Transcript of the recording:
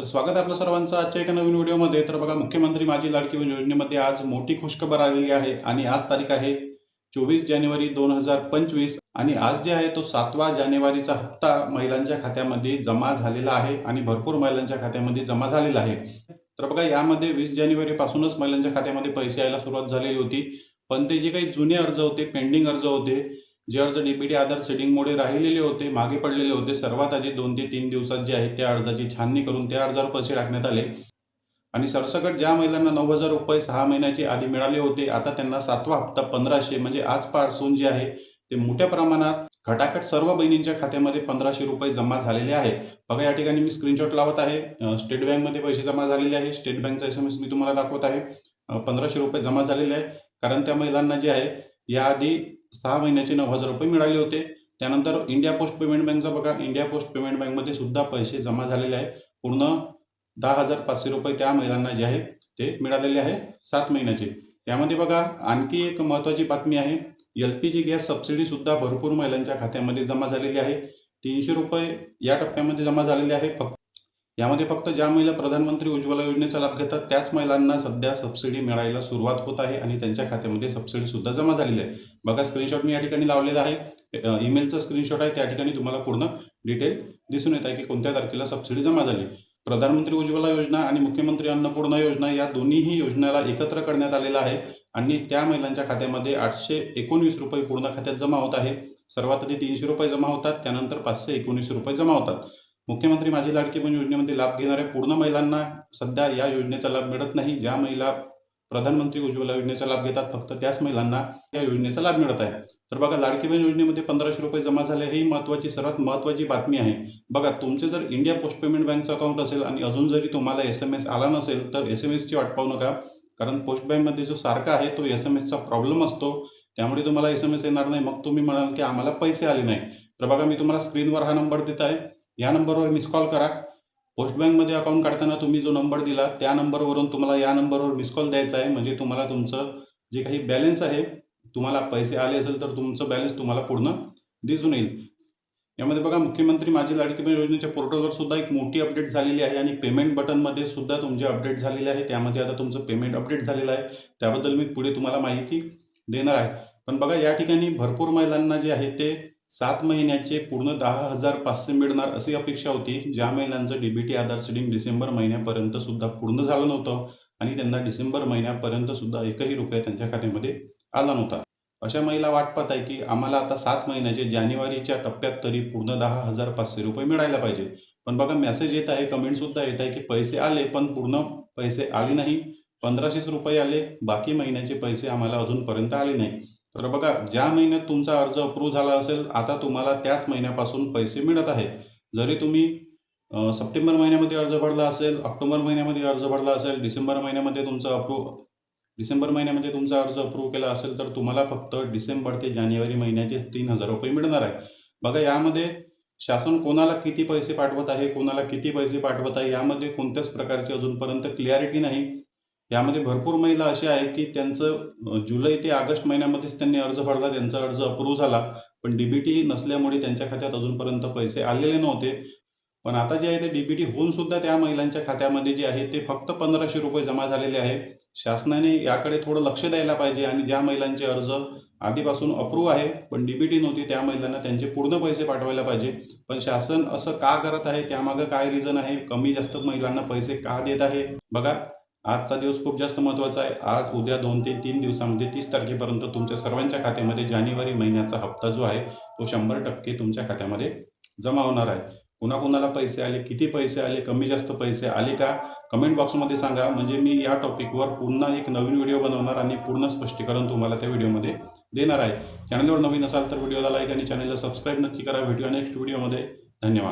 तर स्वागत आहे आपलं सर्वांचं आजच्या एका नवीन व्हिडिओमध्ये. तर बघा मुख्यमंत्री माझी लाडकी योजनेमध्ये आज मोठी खुशखबर आलेली आहे आणि आज तारीख आहे चोवीस जानेवारी दोन हजार पंचवीस आणि आज जे आहे तो सातवा जानेवारीचा हप्ता महिलांच्या खात्यामध्ये जमा झालेला आहे आणि भरपूर महिलांच्या खात्यामध्ये जमा झालेला आहे. तर बघा यामध्ये वीस जानेवारी पासूनच महिलांच्या खात्यामध्ये पैसे यायला सुरुवात झालेली होती. पण ते जे काही जुने अर्ज होते पेंडिंग अर्ज होते जे अर्ज डीबीटी आधार सेटिंगमुळे राहिलेले होते मागे पडलेले होते. सर्वात आधी दोन ते तीन दिवसात जे आहे त्या अर्जाची छाननी करून त्या अर्जावर पैसे टाकण्यात आले. आणि सरसकट ज्या महिलांना नऊ हजार रुपये सहा महिन्याचे आधी मिळाले होते आता त्यांना सातवा हप्ता पंधराशे म्हणजे आजपासून जे आहे ते मोठ्या प्रमाणात खटाखट सर्व बहिणींच्या खात्यामध्ये पंधराशे रुपये जमा झालेले आहे. बघा या ठिकाणी मी स्क्रीनशॉट लावत आहे. स्टेट बँकमध्ये पैसे जमा झालेले आहे. स्टेट बँकचा एस एम एस मी तुम्हाला दाखवत आहे. पंधराशे रुपये जमा झालेले आहे. कारण त्या महिलांना जे आहे याआधी सहा महिन्याचे नऊ हजार रुपये मिळाले होते. त्यानंतर इंडिया पोस्ट पेमेंट बँकचा बघा इंडिया पोस्ट पेमेंट बँकमध्ये सुद्धा पैसे जमा झालेले आहे पूर्ण दहा हजार पाचशे रुपये त्या महिलांना जे आहे ते मिळालेले आहे सात महिन्याचे. यामध्ये बघा आणखी एक महत्त्वाची बातमी आहे. एल पी जी गॅस सबसिडीसुद्धा भरपूर महिलांच्या खात्यामध्ये जमा झालेली आहे. तीनशे रुपये या टप्प्यामध्ये जमा झालेले आहे. फक्त यामध्ये फक्त ज्या महिला प्रधानमंत्री उज्ज्वला योजनेचा लाभ घेतात त्याच महिलांना सध्या सबसिडी मिळायला सुरुवात होत आहे आणि त्यांच्या खात्यामध्ये सबसिडी सुद्धा जमा झालेली आहे. बघा स्क्रीनशॉट मी या ठिकाणी लावलेला आहे. ईमेलचा स्क्रीनशॉट आहे. त्या ठिकाणी तुम्हाला पूर्ण डिटेल दिसून येत आहे की कोणत्या तारखेला सबसिडी जमा झाली. प्रधानमंत्री उज्ज्वला योजना आणि मुख्यमंत्री अन्नपूर्णा योजना या दोन्हीही योजनेला एकत्र करण्यात आलेला आहे आणि त्या महिलांच्या खात्यामध्ये आठशे एकोणवीस रुपये पूर्ण खात्यात जमा होत आहे. सर्वात आधी तीनशे रुपये जमा होतात त्यानंतर पाचशे एकोणीस रुपये जमा होतात. मुख्यमंत्री माझी लाडकी बहीण योजनेमध्ये लाभ घेणाऱ्या पूर्ण महिलांना सध्या या योजनेचा लाभ मिळत नाही. ज्या महिला प्रधानमंत्री उज्ज्वला योजनेचा लाभ घेतात फक्त त्याच महिलांना या योजनेचा लाभ मिळत आहे. तर बघा लाडकी बहीण योजनेमध्ये पंधराशे रुपये जमा झाले ही महत्त्वाची सर्वात महत्त्वाची बातमी आहे. बघा तुमचे जर इंडिया पोस्ट पेमेंट बँकचं अकाउंट असेल आणि अजून जरी तुम्हाला एस एम एस आला नसेल तर एस एम एसची वाट पाहू नका. कारण पोस्ट बँकमध्ये जो सारखा आहे तो एस एम एसचा प्रॉब्लेम असतो. त्यामुळे तुम्हाला एस एम एस येणार नाही. मग तुम्ही म्हणाल की आम्हाला पैसे आले नाही. तर बघा मी तुम्हाला स्क्रीनवर हा नंबर देत आहे. या नंबरवर मिस कॉल करा. पोस्ट बँकमध्ये अकाउंट काढताना तुम्ही जो नंबर दिला त्या नंबरवरून तुम्हाला या नंबरवर मिस कॉल द्यायचा आहे. म्हणजे तुम्हाला तुमचं जे काही बॅलन्स आहे तुम्हाला पैसे आले असेल तर तुमचं बॅलन्स तुम्हाला पूर्ण दिसून येईल. यामध्ये बघा मुख्यमंत्री माझी लाडकी बहीण योजनेच्या पोर्टलवर सुद्धा एक मोठी अपडेट झालेली आहे आणि पेमेंट बटनमध्ये सुद्धा तुमचे अपडेट झालेले आहे. त्यामध्ये आता तुमचं पेमेंट अपडेट झालेलं आहे. त्याबद्दल मी पुढे तुम्हाला माहिती देणार आहे. पण बघा या ठिकाणी भरपूर महिलांना जे आहे ते सात महिन्याचे पूर्ण दहा हजार पाचशे मिळणार अशी अपेक्षा होती. ज्या महिलांचं डीबीटी आधार सेडिंग डिसेंबर महिन्यापर्यंत सुद्धा पूर्ण झालं नव्हतं आणि त्यांना डिसेंबर महिन्यापर्यंत सुद्धा एकही रुपया त्यांच्या खात्यामध्ये आला नव्हता. अशा महिला वाट पाहत आहे की आम्हाला आता सात महिन्याचे जानेवारीच्या टप्प्यात तरी पूर्ण दहा हजार पाचशे रुपये मिळायला पाहिजे. पण बघा मेसेज येत आहे कमेंट सुद्धा येत आहे की पैसे आले पण पूर्ण पैसे आले नाही. पंधराशेच रुपये आले बाकी महिन्याचे पैसे आम्हाला अजूनपर्यंत आले नाही. तर बघा ज्या महिन्यात तुमचा अर्ज अप्रूव्ह झाला असेल आता तुम्हाला त्याच महिन्यापासून पैसे मिळत आहे जरी तुम्ही सप्टेंबर महिन्यामध्ये अर्ज भरला असेल ऑक्टोबर महिन्यामध्ये अर्ज भरला असेल डिसेंबर महिन्यामध्ये तुमचा अप्रूव्ह डिसेंबर महिन्यामध्ये तुमचा अर्ज अप्रूव्ह केला असेल तर तुम्हाला फक्त डिसेंबर ते जानेवारी महिन्याचे तीन हजार रुपये मिळणार आहे. बघा यामध्ये शासन कोणाला किती पैसे पाठवत आहे कोणाला किती पैसे पाठवत आहे यामध्ये कोणत्याच प्रकारची अजूनपर्यंत क्लॅरिटी नाही. यामध्ये भरपूर महिला अशा आहेत की त्यांचं जुलै ते ऑगस्ट महिन्यामध्येच त्यांनी अर्ज भरला त्यांचा अर्ज अप्रूव्ह झाला. पण डीबीटी नसल्यामुळे त्यांच्या खात्यात अजूनपर्यंत पैसे आलेले नव्हते. पण आता जे आहे ते डीबीटी होऊन सुद्धा त्या महिलांच्या खात्यामध्ये जे आहे ते फक्त पंधराशे रुपये जमा झालेले आहे. शासनाने याकडे थोडं लक्ष द्यायला पाहिजे आणि ज्या महिलांचे अर्ज आधीपासून अप्रूव्ह आहे पण डीबीटी नव्हती त्या महिलांना त्यांचे पूर्ण पैसे पाठवायला पाहिजे. पण शासन असं का करत आहे त्यामागं काय रिझन आहे? कमी जास्त महिलांना पैसे का देत आहे? बघा. आजचा दिवस खूप जास्त महत्त्वाचा आहे. आज उद्या दोन ते तीन दिवसामध्ये तीस तारखेपर्यंत तुमच्या सर्वांच्या खात्यामध्ये जानेवारी महिन्याचा हप्ता जो आहे तो शंभर टक्के तुमच्या खात्यामध्ये जमा होणार आहे. कुणाकुणाला पैसे आले किती पैसे आले कमी जास्त पैसे आले का? कमेंट बॉक्समध्ये सांगा. म्हणजे मी या टॉपिकवर पुन्हा एक नवीन व्हिडिओ बनवणार आणि पूर्ण स्पष्टीकरण तुम्हाला त्या व्हिडिओमध्ये देणार आहे. चॅनलवर नवीन असाल तर व्हिडिओला लाईक आणि चॅनलला सबस्क्राईब नक्की करा. व्हिडिओ नेक्स्ट व्हिडिओमध्ये. धन्यवाद.